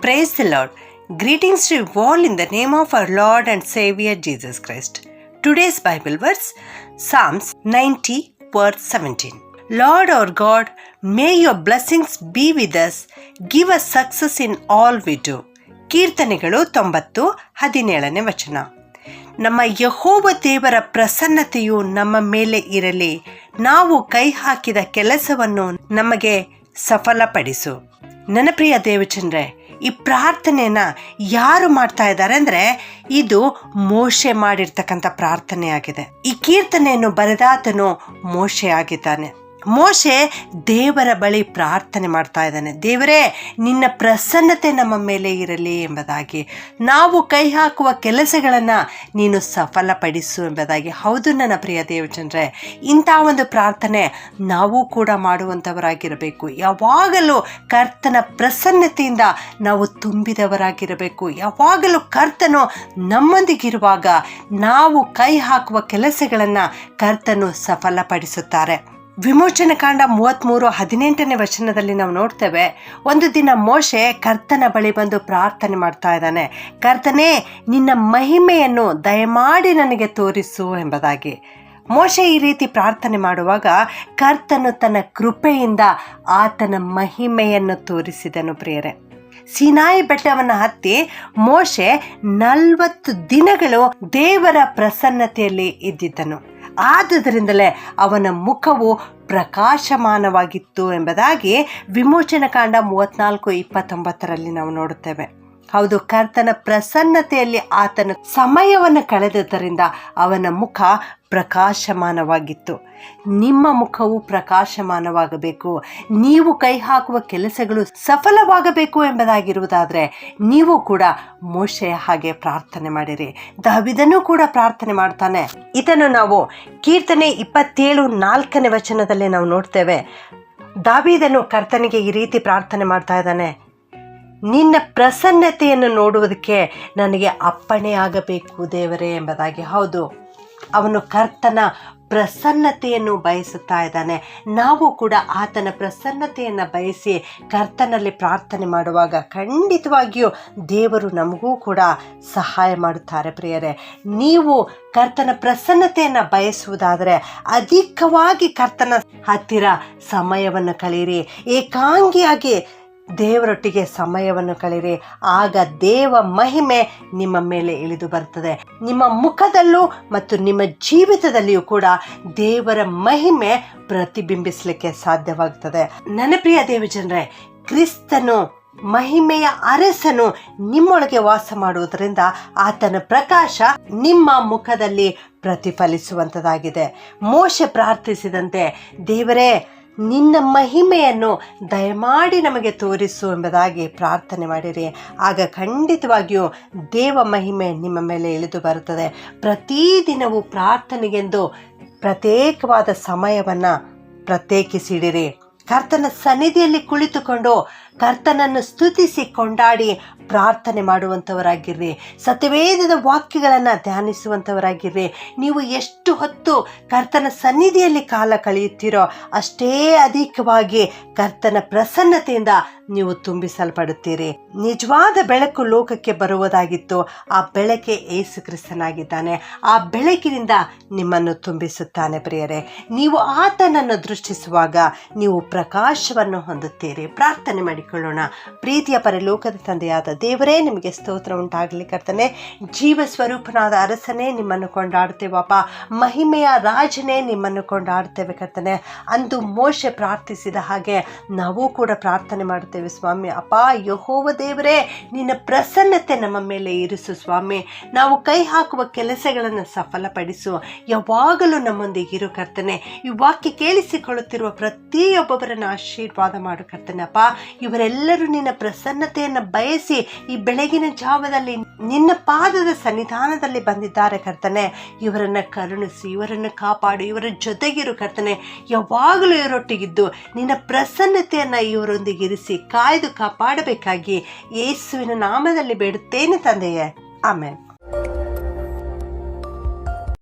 Praise the Lord greetings to all in the name of our Lord and saviour Jesus Christ today's Bible verse Psalms ninety verse seventeen Lord our God may your blessings be with us give a success in all we do ಕೀರ್ತನೆಗಳು ತೊಂಬತ್ತು, ಹದಿನೇಳನೇ ವಚನ. ನಮ್ಮ ಯಹೋವ ದೇವರ ಪ್ರಸನ್ನತೆಯು ನಮ್ಮ ಮೇಲೆ ಇರಲಿ. ನಾವು ಕೈ ಹಾಕಿದ ಕೆಲಸವನ್ನು ನಮಗೆ ಸಫಲಪಡಿಸು. ನನ್ನ ಪ್ರಿಯ ದೇವಚಂದ್ರೆ ಈ ಪ್ರಾರ್ಥನೆನ ಯಾರು ಮಾಡ್ತಾ ಇದ್ದಾರೆ ಅಂದ್ರೆ ಇದು ಮೋಶೆ ಮಾಡಿರ್ತಕ್ಕಂಥ ಪ್ರಾರ್ಥನೆ ಆಗಿದೆ ಈ ಕೀರ್ತನೆಯನ್ನು ಬರೆದಾತನು ಮೋಶೆ ಆಗಿದ್ದಾನೆ. ಮೋಶೆ ದೇವರ ಬಳಿ ಪ್ರಾರ್ಥನೆ ಮಾಡ್ತಾ ಇದ್ದಾನೆ. ದೇವರೇ, ನಿನ್ನ ಪ್ರಸನ್ನತೆ ನಮ್ಮ ಮೇಲೆ ಇರಲಿ ಎಂಬುದಾಗಿ. ನಾವು ಕೈ ಹಾಕುವ ಕೆಲಸಗಳನ್ನು ನೀನು ಸಫಲಪಡಿಸು ಎಂಬುದಾಗಿ. ಹೌದು ನನ್ನ ಪ್ರಿಯ ದೇವಚಂದ್ರೆ, ಇಂಥ ಒಂದು ಪ್ರಾರ್ಥನೆ ನಾವು ಕೂಡ ಮಾಡುವಂಥವರಾಗಿರಬೇಕು. ಯಾವಾಗಲೂ ಕರ್ತನ ಪ್ರಸನ್ನತೆಯಿಂದ ನಾವು ತುಂಬಿದವರಾಗಿರಬೇಕು. ಯಾವಾಗಲೂ ಕರ್ತನು ನಮ್ಮೊಂದಿಗಿರುವಾಗ ನಾವು ಕೈ ಹಾಕುವ ಕೆಲಸಗಳನ್ನು ಕರ್ತನು ಸಫಲಪಡಿಸುತ್ತಾರೆ. ವಿಮೋಚನ ಕಾಂಡ ಮೂವತ್ತ್ಮೂರು ಹದಿನೆಂಟನೇ ವಚನದಲ್ಲಿ ನಾವು ನೋಡ್ತೇವೆ, ಒಂದು ದಿನ ಮೋಶೆ ಕರ್ತನ ಬಳಿ ಬಂದು ಪ್ರಾರ್ಥನೆ ಮಾಡ್ತಾ ಇದ್ದಾನೆ. ಕರ್ತನೇ, ನಿನ್ನ ಮಹಿಮೆಯನ್ನು ದಯಮಾಡಿ ನನಗೆ ತೋರಿಸು ಎಂಬುದಾಗಿ. ಮೋಶೆ ಈ ರೀತಿ ಪ್ರಾರ್ಥನೆ ಮಾಡುವಾಗ ಕರ್ತನು ತನ್ನ ಕೃಪೆಯಿಂದ ಆತನ ಮಹಿಮೆಯನ್ನು ತೋರಿಸಿದನು ಪ್ರಿಯರೇ. ಸಿನಾಯಿ ಬೆಟ್ಟವನ್ನು ಹತ್ತಿ ಮೋಶೆ ನಲ್ವತ್ತು ದಿನಗಳು ದೇವರ ಪ್ರಸನ್ನತೆಯಲ್ಲಿ ಇದ್ದಿದ್ದನು. ಆದುದರಿಂದಲೇ ಅವನ ಮುಖವು ಪ್ರಕಾಶಮಾನವಾಗಿತ್ತು ಎಂಬುದಾಗಿ ವಿಮೋಚನ ಕಾಂಡ ಮೂವತ್ನಾಲ್ಕು ಇಪ್ಪತ್ತೊಂಬತ್ತರಲ್ಲಿ ನಾವು ನೋಡುತ್ತೇವೆ. ಹೌದು, ಕರ್ತನ ಪ್ರಸನ್ನತೆಯಲ್ಲಿ ಆತನ ಸಮಯವನ್ನು ಕಳೆದುದರಿಂದ ಅವನ ಮುಖ ಪ್ರಕಾಶಮಾನವಾಗಿತ್ತು. ನಿಮ್ಮ ಮುಖವು ಪ್ರಕಾಶಮಾನವಾಗಬೇಕು. ನೀವು ಕೈ ಹಾಕುವ ಕೆಲಸಗಳು ಸಫಲವಾಗಬೇಕು ಎಂಬುದಾಗಿರುವುದಾದರೆ ನೀವು ಕೂಡ ಮೋಶೆಯ ಹಾಗೆ ಪ್ರಾರ್ಥನೆ ಮಾಡಿರಿ. ದಾವಿದನು ಕೂಡ ಪ್ರಾರ್ಥನೆ ಮಾಡ್ತಾನೆ. ಇದನ್ನು ನಾವು ಕೀರ್ತನೆ ಇಪ್ಪತ್ತೇಳು ನಾಲ್ಕನೇ ವಚನದಲ್ಲಿ ನಾವು ನೋಡ್ತೇವೆ. ದಾವಿದನು ಕರ್ತನಿಗೆ ಈ ರೀತಿ ಪ್ರಾರ್ಥನೆ ಮಾಡ್ತಾ ಇದ್ದಾನೆ. ನಿನ್ನ ಪ್ರಸನ್ನತೆಯನ್ನು ನೋಡುವುದಕ್ಕೆ ನನಗೆ ಅಪ್ಪಣೆ ಆಗಬೇಕು ದೇವರೇ ಎಂಬುದಾಗಿ. ಹೌದು. ಅವನು ಕರ್ತನ ಪ್ರಸನ್ನತೆಯನ್ನು ಬಯಸುತ್ತಾ ಇದ್ದಾನೆ. ನಾವು ಕೂಡ ಆತನ ಪ್ರಸನ್ನತೆಯನ್ನು ಬಯಸಿ ಕರ್ತನಲ್ಲಿ ಪ್ರಾರ್ಥನೆ ಮಾಡುವಾಗ ಖಂಡಿತವಾಗಿಯೂ ದೇವರು ನಮಗೂ ಕೂಡ ಸಹಾಯ ಮಾಡುತ್ತಾರೆ ಪ್ರಿಯರೇ. ನೀವು ಕರ್ತನ ಪ್ರಸನ್ನತೆಯನ್ನು ಬಯಸುವುದಾದರೆ ಅಧಿಕವಾಗಿ ಕರ್ತನ ಹತ್ತಿರ ಸಮಯವನ್ನು ಕಳೆಯಿರಿ. ಏಕಾಂಗಿಯಾಗಿ ದೇವರೊಟ್ಟಿಗೆ ಸಮಯವನ್ನು ಕಳೆಯಿರಿ. ಆಗ ದೇವ ಮಹಿಮೆ ನಿಮ್ಮ ಮೇಲೆ ಇಳಿದು ಬರ್ತದೆ ನಿಮ್ಮ ಮುಖದಲ್ಲೂ ಮತ್ತು ನಿಮ್ಮ ಜೀವಿತದಲ್ಲಿಯೂ ಕೂಡ ದೇವರ ಮಹಿಮೆ ಪ್ರತಿಬಿಂಬಿಸಲಿಕ್ಕೆ ಸಾಧ್ಯವಾಗ್ತದೆ ನನ್ನ ಪ್ರಿಯ ದೇವಜನರೇ, ಕ್ರಿಸ್ತನು ಮಹಿಮೆಯ ಅರಸನು ನಿಮ್ಮೊಳಗೆ ವಾಸ ಮಾಡುವುದರಿಂದ ಆತನ ಪ್ರಕಾಶ ನಿಮ್ಮ ಮುಖದಲ್ಲಿ ಪ್ರತಿಫಲಿಸುವಂಥದ್ದಾಗಿದೆ ಮೋಶೆ ಪ್ರಾರ್ಥಿಸಿದಂತೆ, ದೇವರೇ ನಿನ್ನ ಮಹಿಮೆಯನ್ನು ದಯಮಾಡಿ ನಮಗೆ ತೋರಿಸು ಎಂಬುದಾಗಿ ಪ್ರಾರ್ಥನೆ ಮಾಡಿರಿ. ಆಗ ಖಂಡಿತವಾಗಿಯೂ ದೇವ ಮಹಿಮೆ ನಿಮ್ಮ ಮೇಲೆ ಇಳಿದು ಬರುತ್ತದೆ. ಪ್ರತಿದಿನವೂ ಪ್ರಾರ್ಥನೆಗೆಂದು ಪ್ರತ್ಯೇಕವಾದ ಸಮಯವನ್ನು ಪ್ರತ್ಯೇಕಿಸಿಡಿರಿ. ಕರ್ತನ ಸನ್ನಿಧಿಯಲ್ಲಿ ಕುಳಿತುಕೊಂಡು ಕರ್ತನನ್ನು ಸ್ತುತಿಸಿ ಕೊಂಡಾಡಿ ಪ್ರಾರ್ಥನೆ ಮಾಡುವಂಥವರಾಗಿರ್ರಿ. ಸತ್ಯವೇದದ ವಾಕ್ಯಗಳನ್ನು ಧ್ಯಾನಿಸುವಂಥವರಾಗಿರ್ರಿ. ನೀವು ಎಷ್ಟು ಹೊತ್ತು ಕರ್ತನ ಸನ್ನಿಧಿಯಲ್ಲಿ ಕಾಲ ಕಳೆಯುತ್ತೀರೋ ಅಷ್ಟೇ ಅಧಿಕವಾಗಿ ಕರ್ತನ ಪ್ರಸನ್ನತೆಯಿಂದ ನೀವು ತುಂಬಿಸಲ್ಪಡುತ್ತೀರಿ. ನಿಜವಾದ ಬೆಳಕು ಲೋಕಕ್ಕೆ ಬರುವುದಾಗಿತ್ತು. ಆ ಬೆಳಕೆ ಏಸು ಕ್ರಿಸ್ತನಾಗಿದ್ದಾನೆ. ಆ ಬೆಳಕಿನಿಂದ ನಿಮ್ಮನ್ನು ತುಂಬಿಸುತ್ತಾನೆ ಪ್ರಿಯರೇ. ನೀವು ಆತನನ್ನು ದೃಷ್ಟಿಸುವಾಗ ನೀವು ಪ್ರಕಾಶವನ್ನು ಹೊಂದುತ್ತೀರಿ. ಪ್ರಾರ್ಥನೆ ಮಾಡಿಕೊಳ್ಳೋಣ ಪ್ರೀತಿಯ ಪರಲೋಕದ ತಂದೆಯಾದ ದೇವರೇ, ನಿಮಗೆ ಸ್ತೋತ್ರ ಉಂಟಾಗಲಿ ಕರ್ತನೆ. ಜೀವ ಸ್ವರೂಪನಾದ ಅರಸನೇ, ನಿಮ್ಮನ್ನು ಕೊಂಡಾಡ್ತೇವಪ್ಪ ಮಹಿಮೆಯ ರಾಜನೇ, ನಿಮ್ಮನ್ನು ಕೊಂಡಾಡ್ತೇವೆ ಕರ್ತನೆ. ಅಂದು ಮೋಶೆ ಪ್ರಾರ್ಥಿಸಿದ ಹಾಗೆ ನಾವು ಕೂಡ ಪ್ರಾರ್ಥನೆ ಮಾಡ್ತೇವೆ ಸ್ವಾಮಿ. ಅಪ್ಪ, ಯಹೋವ ದೇವರೇ, ನಿನ್ನ ಪ್ರಸನ್ನತೆ ನಮ್ಮ ಮೇಲೆ ಇರಿಸು ಸ್ವಾಮಿ. ನಾವು ಕೈ ಹಾಕುವ ಕೆಲಸಗಳನ್ನು ಸಫಲಪಡಿಸು. ಯಾವಾಗಲೂ ನಮ್ಮೊಂದಿಗೆ ಇರು ಕರ್ತನೆ. ಈ ವಾಕ್ಯ ಕೇಳಿಸಿಕೊಳ್ಳುತ್ತಿರುವ ಪ್ರತಿಯೊಬ್ಬೊಬ್ಬರನ್ನು ಆಶೀರ್ವಾದ ಮಾಡು ಕರ್ತನೆ ಅಪ್ಪ. ಇವರೆಲ್ಲರೂ ನಿನ್ನ ಪ್ರಸನ್ನತೆಯನ್ನು ಬಯಸಿ ಈ ಬೆಳಗಿನ ಜಾವದಲ್ಲಿ ನಿನ್ನ ಪಾದದ ಸನ್ನಿಧಾನದಲ್ಲಿ ಬಂದಿದ್ದಾರೆ ಕರ್ತನೆ. ಇವರನ್ನು ಕರುಣಿಸಿ, ಇವರನ್ನು ಕಾಪಾಡು, ಇವರ ಜೊತೆಗಿರು ಕರ್ತನೆ. ಯಾವಾಗಲೂ ಇವರೊಟ್ಟಿಗಿದ್ದು ನಿನ್ನ ಪ್ರಸನ್ನತೆಯನ್ನು ಇವರೊಂದಿಗೆ ಇರಿಸಿ ಕಾಯ್ದು ಕಾಪಾಡಬೇಕಾಗಿ ಯೇಸುವಿನ ನಾಮದಲ್ಲಿ ಬೇಡುತ್ತೇನೆ ತಂದೆಯೇ. ಆಮೇಲೆ